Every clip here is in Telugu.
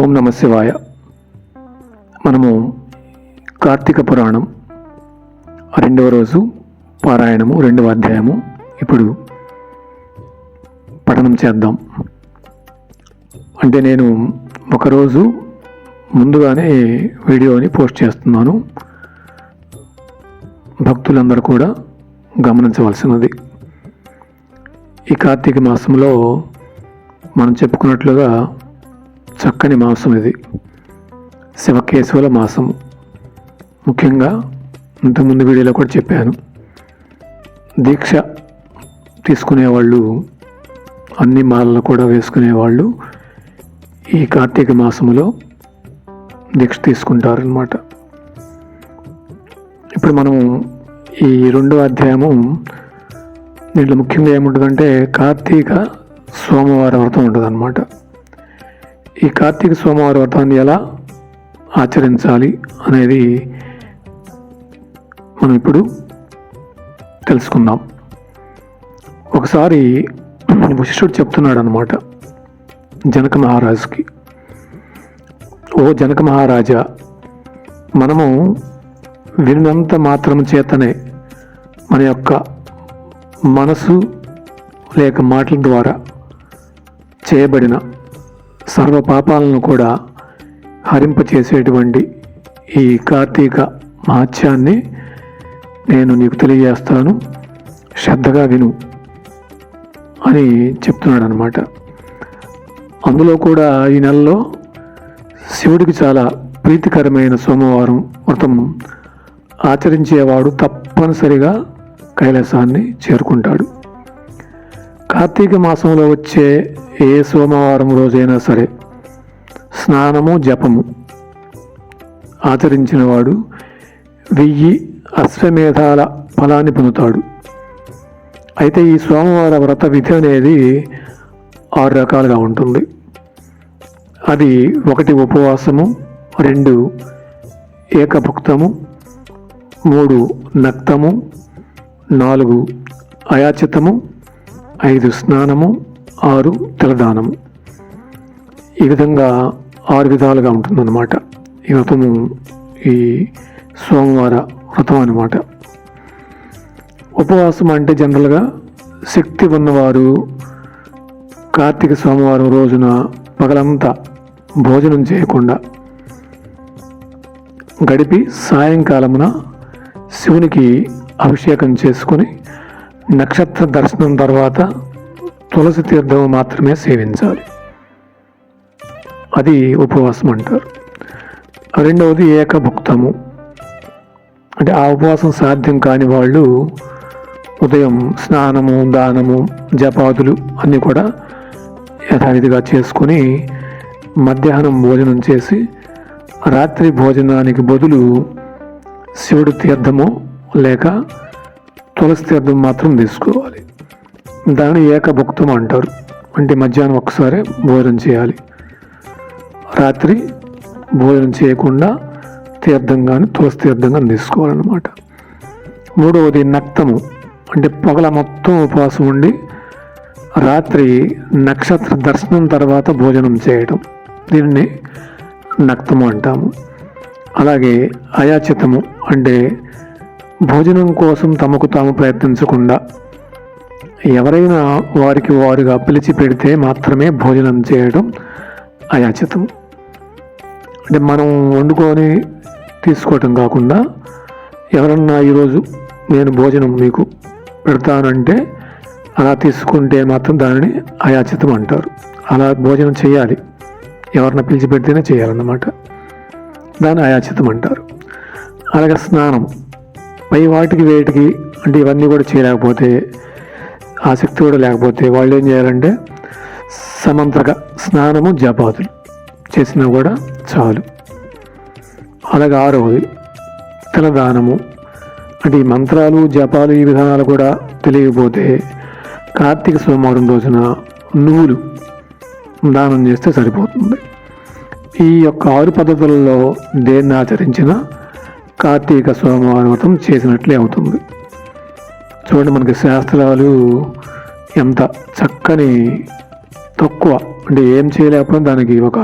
ఓం నమ శివాయ. మనము కార్తీక పురాణం రెండవ రోజు పారాయణము రెండవ అధ్యాయము. ఇప్పుడు పఠనం చేద్దాం. అంటే నేను ఒకరోజు ముందుగానే వీడియోని పోస్ట్ చేస్తున్నాను. భక్తులందరూ కూడా గమనించవలసినది. ఈ కార్తీక మాసంలో మనం చెప్పుకున్నట్లుగా చక్కని మాసం ఇది. శివకేశవుల మాసం. ముఖ్యంగా ఇంతకుముందు వీడియోలో కూడా చెప్పాను. దీక్ష తీసుకునేవాళ్ళు అన్ని మాలలు కూడా వేసుకునేవాళ్ళు ఈ కార్తీక మాసములో దీక్ష తీసుకుంటారనమాట ఇప్పుడు మనం ఈ రెండో అధ్యాయము దీంట్లో ముఖ్యంగా ఏముంటుందంటే కార్తీక సోమవారం వ్రతం ఉంటుంది ఈ కార్తీక సోమవారం వ్రతాన్ని ఎలా ఆచరించాలి అనేది మనం ఇప్పుడు తెలుసుకుందాం. ఒకసారి వశిష్ఠుడు చెప్తున్నాడు అనమాట జనక మహారాజుకి. ఓ జనక మహారాజా మనము వినంత మాత్రం చేతనే మన యొక్క మనసు లేక మాటల ద్వారా చేయబడిన సర్వ పాపాలను కూడా హరింపచేసేటువంటి ఈ కార్తీక మహత్యాన్ని నేను నీకు తెలియజేస్తాను. శ్రద్ధగా విను అని చెప్తున్నాడు అనమాట అందులో కూడా ఈ నెలలో శివుడికి చాలా ప్రీతికరమైన సోమవారం వ్రతం ఆచరించేవాడు తప్పనిసరిగా కైలాసాన్ని చేరుకుంటాడు. కార్తీక మాసంలో వచ్చే ఏ సోమవారం రోజైనా సరే స్నానము జపము ఆచరించినవాడు వెయ్యి అశ్వమేధాల ఫలాన్ని పొందుతాడు. అయితే ఈ సోమవార వ్రత విధి అనేది ఆరు రకాలుగా ఉంటుంది. అది ఒకటి ఉపవాసము రెండు ఏకభుక్తము మూడు నక్తము నాలుగు అయాచితము ఐదు స్నానము ఆరు తెలదానము ఈ విధంగా ఆరు విధాలుగా ఉంటుందన్నమాట. ఈ వ్రతము ఈ సోమవార వ్రతం అన్నమాట. ఉపవాసం అంటే జనరల్గా శక్తి ఉన్నవారు కార్తీక సోమవారం రోజున పగలంతా భోజనం చేయకుండా గడిపి సాయంకాలమున శివునికి అభిషేకం చేసుకొని నక్షత్ర దర్శనం తర్వాత తులసి తీర్థం మాత్రమే సేవించాలి. అది ఉపవాసం అంటారు. రెండవది ఏకభుక్తము. అంటే ఆ ఉపవాసం సాధ్యం కాని వాళ్ళు ఉదయం స్నానము దానము జపాదులు అన్నీ కూడా యథావిధిగా చేసుకొని మధ్యాహ్నం భోజనం చేసి రాత్రి భోజనానికి బదులు శివుడు తీర్థము లేక తులసి తీర్థం మాత్రం తీసుకోవాలి. దాన్ని ఏకభుక్తం అంటారు. అంటే మధ్యాహ్నం ఒక్కసారి భోజనం చేయాలి. రాత్రి భోజనం చేయకుండా తీర్థం కానీ తులసి తీర్థం కానీ తీసుకోవాలన్నమాట. మూడవది నక్తము. అంటే పొగల మొత్తం ఉపవాసం ఉండి రాత్రి నక్షత్ర దర్శనం తర్వాత భోజనం చేయటం. దీనిని నక్తము అంటాము. అలాగే అయాచితము. అంటే భోజనం కోసం తమకు తాము ప్రయత్నించకుండా ఎవరైనా వారికి వారుగా పిలిచి పెడితే మాత్రమే భోజనం చేయడం అయాచితం. అంటే మనం వండుకొని తీసుకోవటం కాకుండా ఎవరన్నా ఈరోజు నేను భోజనం మీకు పెడతానంటే అలా తీసుకుంటే మాత్రం దానిని అయాచితం అంటారు. అలా భోజనం చేయాలి. ఎవరిని పిలిచి పెడితేనే చేయాలన్నమాట. దాన్ని అయాచితం అంటారు. అలాగే స్నానం. పై వాటికి వేటికి అంటే ఇవన్నీ కూడా చేయలేకపోతే ఆసక్తి కూడా లేకపోతే వాళ్ళు ఏం చేయాలంటే సమంతగా స్నానము జపాతులు చేసినా కూడా చాలు. అలాగే ఆరవది తలదానము. అంటే ఈ మంత్రాలు జపాలు ఈ విధానాలు కూడా తెలియకపోతే కార్తీక సోమవారం రోజున నువ్వులు దానం చేస్తే సరిపోతుంది. ఈ యొక్క ఆరు పద్ధతులలో దేన్ని ఆచరించినా కార్తీక సోమవారం చేసినట్లే అవుతుంది. చూడండి మనకి శాస్త్రాలు ఎంత చక్కని తక్కువ. అంటే ఏం చేయలేకపోయినా దానికి ఒక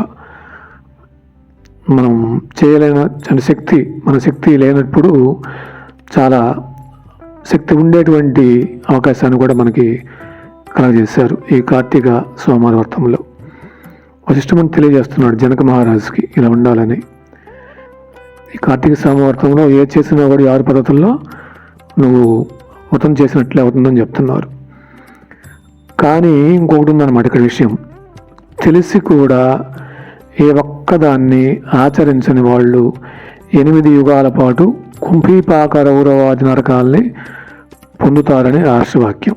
మనం చేయలేని శక్తి మన శక్తి లేనప్పుడు చాలా శక్తి ఉండేటువంటి అవకాశాన్ని కూడా మనకి కలగజేశారు ఈ కార్తీక సోమవార వ్రతంలో. వశిష్ఠముని తెలియజేస్తున్నాడు జనక మహారాజుకి ఇలా ఉండాలని. ఈ కార్తీక సోమవార్తంలో ఏ చేసినా కూడా ఆరు పద్ధతుల్లో నువ్వు వ్రతం చేసినట్లే అవుతుందని చెప్తున్నారు. కానీ ఇంకొకటి ఉందన్నమాట ఇక్కడ విషయం. తెలిసి కూడా ఏ ఒక్కదాన్ని ఆచరించని వాళ్ళు ఎనిమిది యుగాల పాటు కుంభీపాక రౌరవాది నరకాల్ని పొందుతారని రాష్ట్రవాక్యం.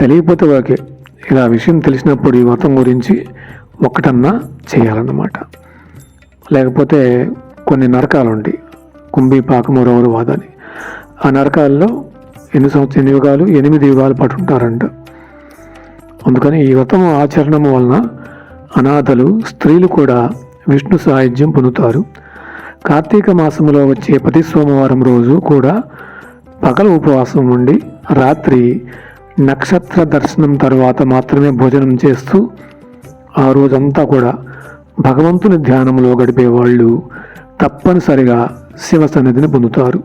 తెలియకపోతే వాకే ఇలా విషయం తెలిసినప్పుడు ఈ వ్రతం గురించి ఒకటన్నా చేయాలన్నమాట. లేకపోతే కొన్ని నరకాలు ఉంటాయి కుంభీపాకము రౌరవాదని. ఆ నరకాల్లో ఎన్ని సంవత్సరం ఎన్ని యుగాలు? ఎనిమిది యుగాల పాటు ఉంటారంట. అందుకని ఈ వ్రతం ఆచరణం వలన అనాథలు స్త్రీలు కూడా విష్ణు సాహిత్యం పొందుతారు. కార్తీక మాసంలో వచ్చే ప్రతి సోమవారం రోజు కూడా పగల ఉపవాసం ఉండి రాత్రి నక్షత్ర దర్శనం తర్వాత మాత్రమే భోజనం చేస్తూ ఆ రోజంతా కూడా భగవంతుని ధ్యానంలో గడిపే వాళ్ళు తప్పనిసరిగా శివ సన్నిధిని పొందుతారు.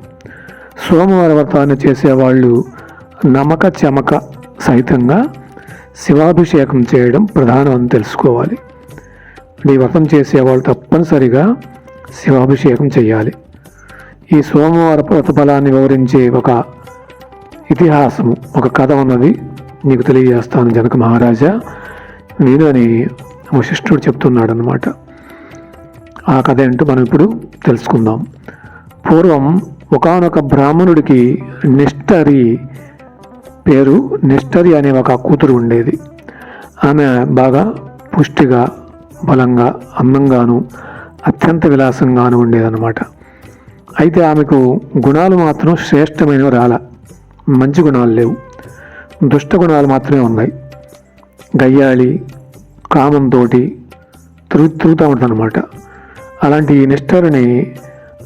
సోమవార వ్రతాన్ని చేసేవాళ్ళు నమక చెమక సహితంగా శివాభిషేకం చేయడం ప్రధానం అని తెలుసుకోవాలి. ఈ వ్రతం చేసేవాళ్ళు తప్పనిసరిగా శివాభిషేకం చేయాలి. ఈ సోమవార వ్రత ఫలాన్ని వివరించే ఒక ఇతిహాసము ఒక కథ ఉన్నది. నీకు తెలియజేస్తాను జనక మహారాజా. నేను అని వశిష్ఠుడు చెప్తున్నాడు అనమాట ఆ కథ ఏంటో మనం ఇప్పుడు తెలుసుకుందాం. పూర్వం ఒకానొక బ్రాహ్మణుడికి నిష్టరి పేరు నిష్టరి అనే ఒక కూతురు ఉండేది. ఆమె బాగా పుష్టిగా బలంగా అందంగాను అత్యంత విలాసంగాను ఉండేదన్నమాట. అయితే ఆమెకు గుణాలు మాత్రం శ్రేష్టమైనవి రాల. మంచి గుణాలు లేవు. దుష్ట గుణాలు మాత్రమే ఉన్నాయి. గయ్యాళి కామంతో తిరుగు తిరుగుతూ ఉంటుందన్నమాట అలాంటి ఈ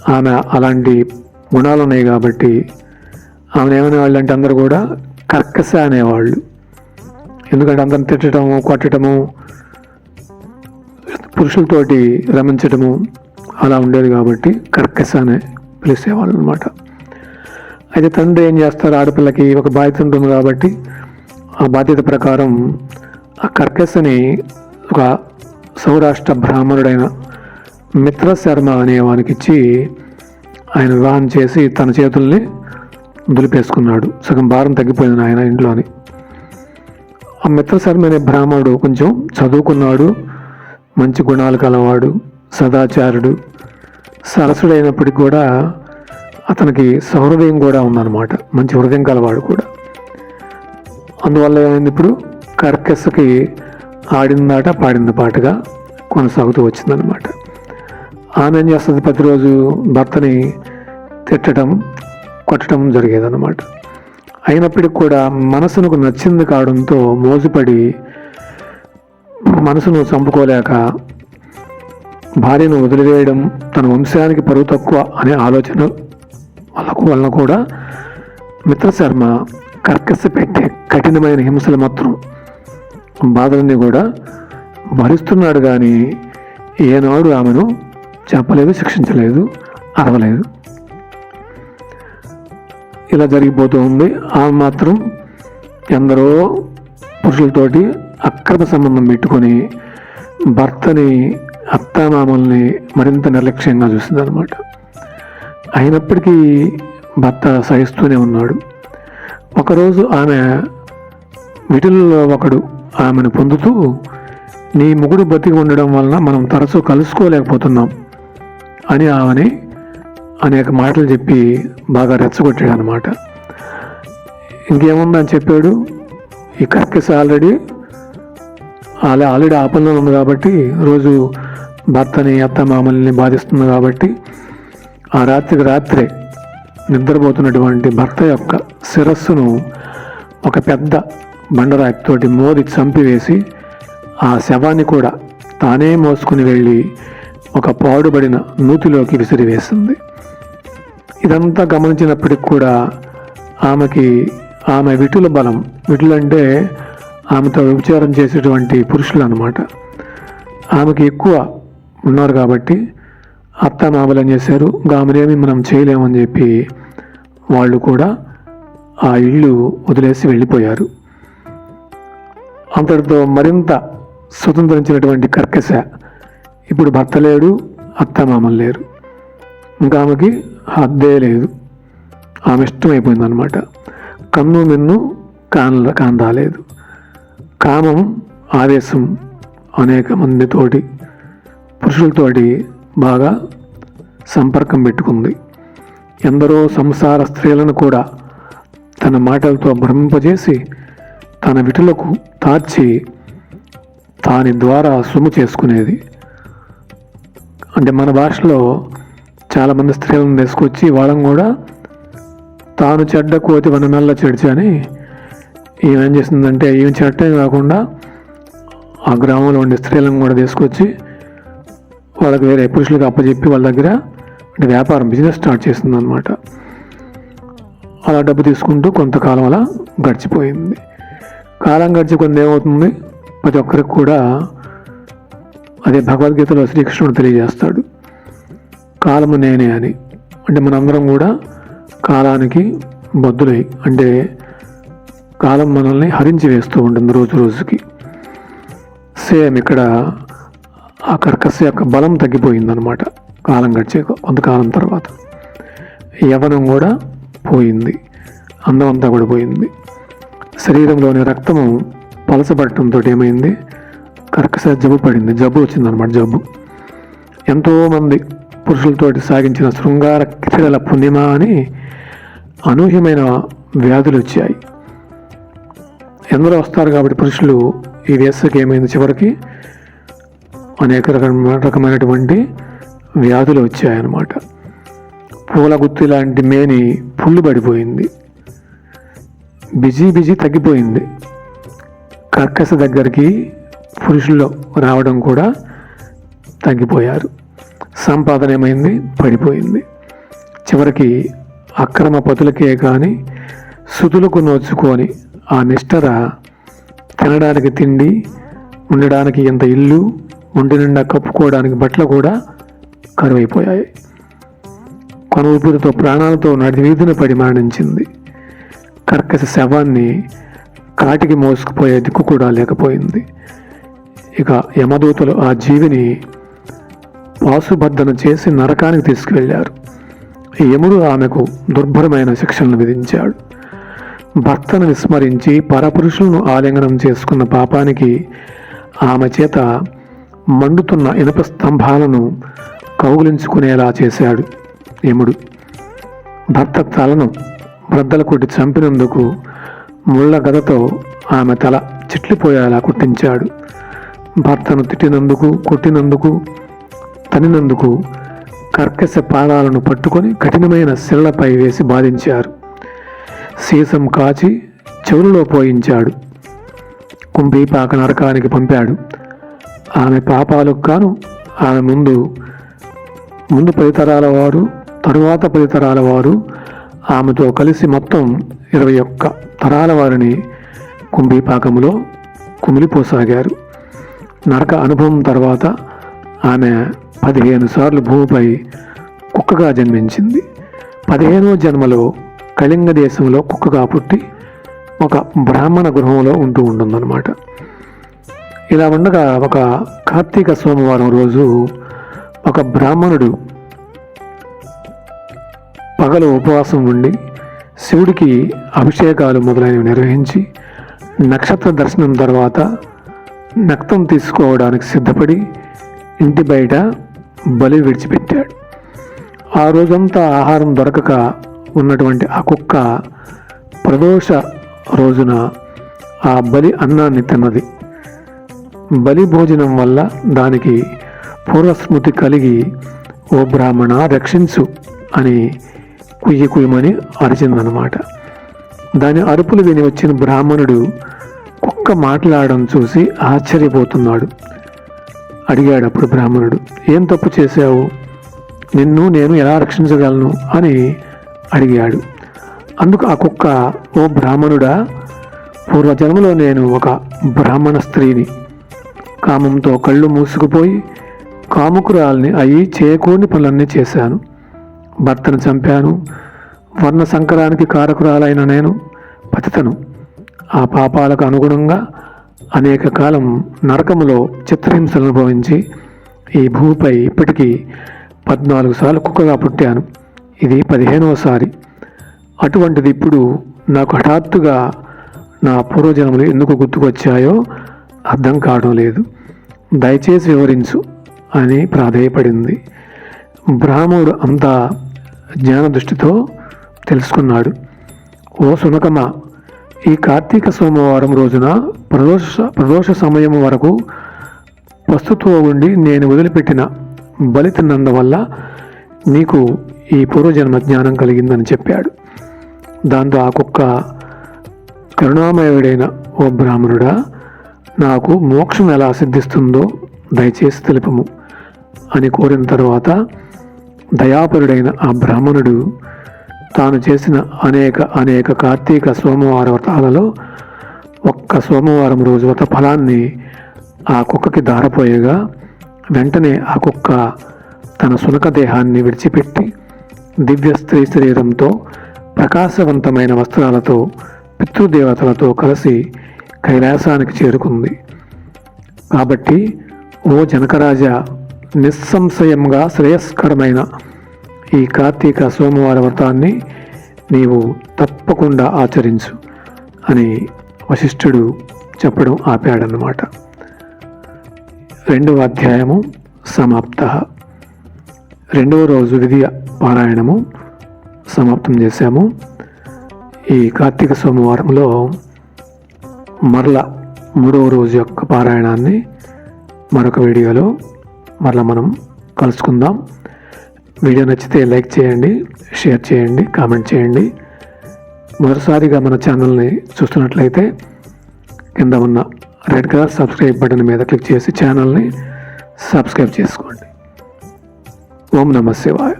ఆమె అలాంటి గుణాలు ఉన్నాయి కాబట్టి ఆమె ఏమనే వాళ్ళు అంటే అందరూ కూడా కర్కశ అనేవాళ్ళు. ఎందుకంటే అందరిని తిట్టడము కొట్టడము పురుషులతోటి రమించటము అలా ఉండేది కాబట్టి కర్కశ అనే పిలిచేవాళ్ళు అనమాట అయితే తండ్రి ఏం చేస్తారు? ఆడపిల్లకి ఒక బాధ్యత ఉంటుంది కాబట్టి ఆ బాధ్యత ప్రకారం ఆ కర్కశని ఒక సౌరాష్ట్ర బ్రాహ్మణుడైన మిత్ర శర్మ అనే వానికి ఇచ్చి ఆయన వివాహం చేసి తన చేతుల్ని దులిపేసుకున్నాడు. సగం భారం తగ్గిపోయింది ఆయన ఇంట్లోని. ఆ మిత్ర అనే బ్రాహ్మణుడు కొంచెం చదువుకున్నాడు. మంచి గుణాలు కలవాడు సదాచారుడు. సరసుడైనప్పటికి కూడా అతనికి సహృదయం కూడా ఉందన్నమాట. మంచి హృదయం కలవాడు కూడా. అందువల్ల ఏమైంది ఇప్పుడు? కర్కస్కి ఆడిందాట పాడింది పాటగా కొనసాగుతూ వచ్చిందనమాట ఆమె ఏం చేస్తుంది ప్రతిరోజు భర్తని తిట్టడం కొట్టడం జరిగేదన్నమాట. అయినప్పటికీ కూడా మనసునకు నచ్చింది కావడంతో మోజుపడి మనసును చంపుకోలేక భార్యను వదిలివేయడం తన వంశానికి పరువు తక్కువ అనే ఆలోచన వాళ్ళకు వలన కూడా మిత్రశర్మ కర్కసి పెట్టే కఠినమైన హింసలు మాత్రం బాధలన్నీ కూడా భరిస్తున్నాడు కానీ ఏనాడు ఆమెను చెప్పలేదు శిక్షించలేదు అరవలేదు. ఇలా జరిగిపోతూ ఉంది. ఆమె మాత్రం ఎందరో పురుషులతోటి అక్రమ సంబంధం పెట్టుకొని భర్తని అత్తామామల్ని మరింత నిర్లక్ష్యంగా చూసింది అనమాట అయినప్పటికీ భర్త సహిస్తూనే ఉన్నాడు. ఒకరోజు ఆమె వీటిల్లో ఒకడు ఆమెను పొందుతూ నీ ముగుడు బతికి ఉండడం వలన మనం తరచూ కలుసుకోలేకపోతున్నాం. అని ఆమెని అనేక మాటలు చెప్పి బాగా రెచ్చగొట్టాడు అనమాట ఇంకేముందని చెప్పాడు? ఈ కర్కిస్ ఆల్రెడీ అలా ఆల్రెడీ ఆపంలో ఉంది కాబట్టి రోజు భర్తని అత్త మామల్ని బాధిస్తుంది కాబట్టి ఆ రాత్రికి రాత్రే నిద్రపోతున్నటువంటి భర్త యొక్క శిరస్సును ఒక పెద్ద బండరాయితోటి మోది చంపివేసి ఆ శవాన్ని కూడా తానే మోసుకుని వెళ్ళి ఒక పాడుబడిన నూతిలోకి విసిరివేసింది. ఇదంతా గమనించినప్పటికి కూడా ఆమెకి ఆమె విటుల బలం విటులంటే ఆమెతో విభచారం చేసేటువంటి పురుషులు అనమాట ఆమెకి ఎక్కువ ఉన్నారు కాబట్టి అత్త మామలు ఏం చేశారు గామనేమి మనం చేయలేమని చెప్పి వాళ్ళు కూడా ఆ ఇల్లు వదిలేసి వెళ్ళిపోయారు. అంతటితో మరింత స్వతంత్రించినటువంటి కర్కశ ఇప్పుడు భర్త లేడు అత్తమామలు లేరు. ఇంకా ఆమెకి హద్దే లేదు. ఆమె ఇష్టమైపోయిందనమాట కన్ను మిన్ను కాన కాన్ రాలేదు కామం ఆవేశం అనేక మందితోటి పురుషులతోటి బాగా సంపర్కం పెట్టుకుంది. ఎందరో సంసార స్త్రీలను కూడా తన మాటలతో భ్రమింపజేసి తన విటులకు తార్చి దాని ద్వారా సొమ్ము చేసుకునేది. అంటే మన భాషలో చాలామంది స్త్రీలను తీసుకొచ్చి వాళ్ళని కూడా తాను చెడ్డ కోతి వన మెల్ల చెడిచి అని ఈమె ఏం చేసిందంటే చెడ్డే కాకుండా ఆ గ్రామంలో ఉండే స్త్రీలను కూడా తీసుకొచ్చి వాళ్ళకి వేరే పురుషులకు అప్పచెప్పి వాళ్ళ దగ్గర అంటే వ్యాపారం బిజినెస్ స్టార్ట్ చేసింది అనమాట అలా డబ్బు తీసుకుంటూ కొంతకాలం అలా గడిచిపోయింది. కాలం గడిచి కొంత ఏమవుతుంది? ప్రతి ఒక్కరికి కూడా అదే భగవద్గీతలో శ్రీకృష్ణుడు తెలియజేస్తాడు. కాలము నేనే అని. అంటే మనందరం కూడా కాలానికి బద్దులై అంటే కాలం మనల్ని హరించి వేస్తూ ఉంటుంది రోజు రోజుకి. సేమ్ ఇక్కడ ఆ కర్కశ యొక్క బలం తగ్గిపోయిందనమాట. కాలం గడిచే కొంతకాలం తర్వాత. యవనం కూడా పోయింది. అందం అంతా కూడా పోయింది. శరీరంలోని రక్తము పలసపడటంతో ఏమైంది? కర్కశ జబ్బు పడింది. జబ్బు వచ్చిందనమాట జబ్బు. ఎంతోమంది పురుషులతోటి సాగించిన శృంగార క్రీడల పుణ్యమ అని అనూహ్యమైన వ్యాధులు వచ్చాయి. ఎందరో వస్తారు కాబట్టి పురుషులు ఈ వేసవికి ఏమైంది చివరికి? అనేక రకమైన రకమైనటువంటి వ్యాధులు వచ్చాయన్నమాట. పూల గుత్తి లాంటి మేని పుళ్ళు పడిపోయింది. బిజీ బిజీ తగ్గిపోయింది. కర్కశ దగ్గరికి పురుషుల్లో రావడం కూడా తగ్గిపోయారు. సంపాదన ఏమైంది? పడిపోయింది. చివరికి అక్రమ పతులకే కానీ సుతులకు నోచుకొని ఆ నిష్టర తినడానికి తిండి ఉండడానికి ఎంత ఇల్లు ఒంటి నిండా కప్పుకోవడానికి బట్టలు కూడా కరువైపోయాయి. కొన ఊపిరితో ప్రాణాలతో నడి వీధిన పడి మరణించింది కర్కశ శవాన్ని కాటికి మోసుకుపోయే దిక్కు కూడా లేకపోయింది. ఇక యమదూతలు ఆ జీవిని పాశుబద్ధన చేసి నరకానికి తీసుకువెళ్ళారు. యముడు ఆమెకు దుర్భరమైన శిక్షలను విధించాడు. భర్తను విస్మరించి పరపురుషులను ఆలింగనం చేసుకున్న పాపానికి ఆమె చేత మండుతున్న ఇనప స్తంభాలను కౌగులించుకునేలా చేశాడు యముడు. భర్త తలను బ్రద్దల కొట్టి చంపినందుకు ముళ్ళ గదతో ఆమె తల చిట్లిపోయేలా కుట్టించాడు. భర్తను తిట్టినందుకు కొట్టినందుకు తనినందుకు కర్కశ పాదాలను పట్టుకొని కఠినమైన శిలపై వేసి బాధించారు. సీసం కాచి చెవులలో పోయించాడు. కుంభీపాక నరకానికి పంపాడు. ఆమె పాపాలకు గాను ఆమె ముందు ముందు పదితరాల వారు తరువాత పదితరాల వారు ఆమెతో కలిసి మొత్తం ఇరవై ఒక్క తరాల వారిని కుంభీపాకములో కుమిలిపోసాగారు. నరక అనుభవం తర్వాత ఆమె పదిహేను సార్లు భూమిపై కుక్కగా జన్మించింది. పదిహేనో జన్మలో కళింగ దేశంలో కుక్కగా పుట్టి ఒక బ్రాహ్మణ గృహంలో ఉంటూ ఉంటుందన్నమాట. ఇలా ఉండగా ఒక కార్తీక సోమవారం రోజు ఒక బ్రాహ్మణుడు పగలు ఉపవాసం ఉండి శివుడికి అభిషేకాలు మొదలైనవి నిర్వహించి నక్షత్ర దర్శనం తర్వాత నక్తం తీసుకోవడానికి సిద్ధపడి ఇంటి బయట బలి విడిచిపెట్టాడు. ఆ రోజంతా ఆహారం దొరకక ఉన్నటువంటి ఆ కుక్క ప్రదోష రోజున ఆ బలి అన్నాన్ని తిన్నది. బలి భోజనం వల్ల దానికి పూర్వస్మృతి కలిగి ఓ బ్రాహ్మణ రక్షించు అని కుయ్యి కుయ్యమని అరిచిందనమాట దాని అరుపులు విని వచ్చిన బ్రాహ్మణుడు కుక్క మాట్లాడడం చూసి ఆశ్చర్యపోతున్నాడు. అడిగాడు అప్పుడు బ్రాహ్మణుడు ఏం తప్పు చేశావు? నిన్ను నేను ఎలా రక్షించగలను? అని అడిగాడు. అందుకు ఆ కుక్క ఓ బ్రాహ్మణుడా పూర్వజన్మలో నేను ఒక బ్రాహ్మణ స్త్రీని. కామంతో కళ్ళు మూసుకుపోయి కాముకురాల్ని అయి చేయకూడని పనులన్నీ చేశాను. భర్తను చంపాను. వర్ణ సంకరానికి కారకురాలైన నేను పతితను. ఆ పాపాలకు అనుగుణంగా అనేక కాలం నరకములో చిత్రహింసలు అనుభవించి ఈ భూమిపై ఇప్పటికీ పద్నాలుగు సార్లు కుక్కగా పుట్టాను. ఇది పదిహేనవసారి అటువంటిది ఇప్పుడు నాకు హఠాత్తుగా నా పూర్వజన్మలు ఎందుకు గుర్తుకొచ్చాయో అర్థం కావడం లేదు. దయచేసి వివరించు అని ప్రాధేయపడింది. బ్రాహ్మణుడు అంతా జ్ఞాన దృష్టితో తెలుసుకున్నాడు. ఓ సునకమా ఈ కార్తీక సోమవారం రోజున ప్రదోష ప్రదోష సమయం వరకు ప్రస్తుతం ఉండి నేను వదిలిపెట్టిన బలి తిన్నందువల్ల నీకు ఈ పూర్వజన్మ జ్ఞానం కలిగిందని చెప్పాడు. దాంతో ఆ కుక్క కరుణామయుడైన ఓ బ్రాహ్మణుడా నాకు మోక్షం ఎలా సిద్ధిస్తుందో దయచేసి తెలుపము అని కోరిన తర్వాత దయాపరుడైన ఆ బ్రాహ్మణుడు తాను చేసిన అనేక అనేక కార్తీక సోమవార వ్రతాలలో ఒక్క సోమవారం రోజు వ్రత ఫలాన్ని ఆ కుక్కకి దారపోయగా వెంటనే ఆ కుక్క తన సునక దేహాన్ని విడిచిపెట్టి దివ్య స్త్రీ శరీరంతో ప్రకాశవంతమైన వస్త్రాలతో పితృదేవతలతో కలిసి కైలాసానికి చేరుకుంది. కాబట్టి ఓ జనకరాజా నిస్సంశయంగా శ్రేయస్కరమైన ఈ కార్తీక సోమవార వ్రతాన్ని నీవు తప్పకుండా ఆచరించు అని వశిష్ఠుడు చెప్పడం ఆపాడన్నమాట. రెండవ అధ్యాయము సమాప్త. రెండవ రోజు విధి పారాయణము సమాప్తం చేశాము. ఈ కార్తీక సోమవారంలో మరల మూడవ రోజు యొక్క పారాయణాన్ని మరొక వీడియోలో మరలా మనం కలుసుకుందాం. వీడియో నచ్చితే లైక్ చేయండి షేర్ చేయండి కామెంట్ చేయండి. మొదటిసారిగా మన ఛానల్ని చూస్తున్నట్లయితే కింద ఉన్న రెడ్ కలర్ సబ్స్క్రైబ్ బటన్ మీద క్లిక్ చేసి ఛానల్ని సబ్స్క్రైబ్ చేసుకోండి. ఓం నమ శివాయ.